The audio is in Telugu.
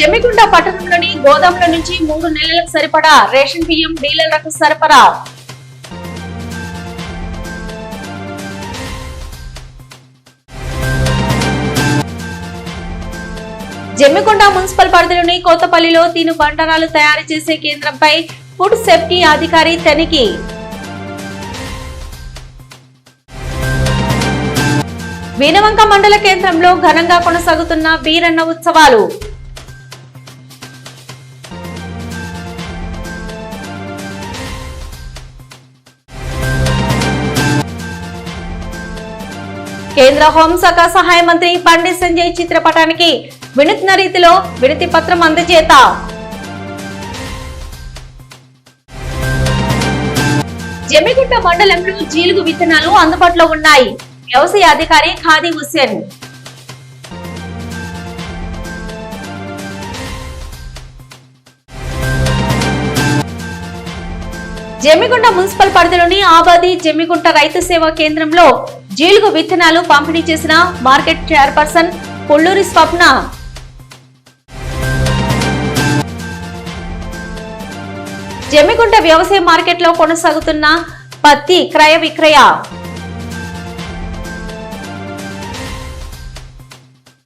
జమ్మిగుంట పట్టణంలోని గోదాముల నుంచి మూడు నెలలకు సరిపడా రేషన్ బియ్యం డీలర్లకు సరఫరా. జమ్మికొండ మున్సిపల్ పరిధిలోని కోతపల్లిలో తిను బండరాలు తయారు చేసే కేంద్రంపై ఫుడ్ సేఫ్టీ అధికారి తనిఖీ. వీనవంక మండల కేంద్రంలో ఘనంగా కొనసాగుతున్న బీరన్న ఉత్సవాలు. కేంద్ర హోంశాఖ సహాయ మంత్రి పండిత్ సంజయ్ చిత్రపటానికి వినూత్న రీతిలో వినతి పత్రం అందజేత. జమ్మిగుంట మండలంలో జీలుగు విత్తనాలు అందుబాటులో ఉన్నాయి. వ్యవసాయ అధికారి ఖాదీ హుస్సేన్. జమ్మిగుంట మున్సిపల్ పరిధిలోని ఆబాది జమ్మిగుంట రైతు సేవా కేంద్రంలో జీలుగు విత్తనాలు పంపిణీ చేసిన మార్కెట్ చైర్పర్సన్ పుల్లూరి స్వప్న. జమ్మిగుంట వ్యవసాయ మార్కెట్లో కొనసాగుతున్న పత్తి క్రయ విక్రయ.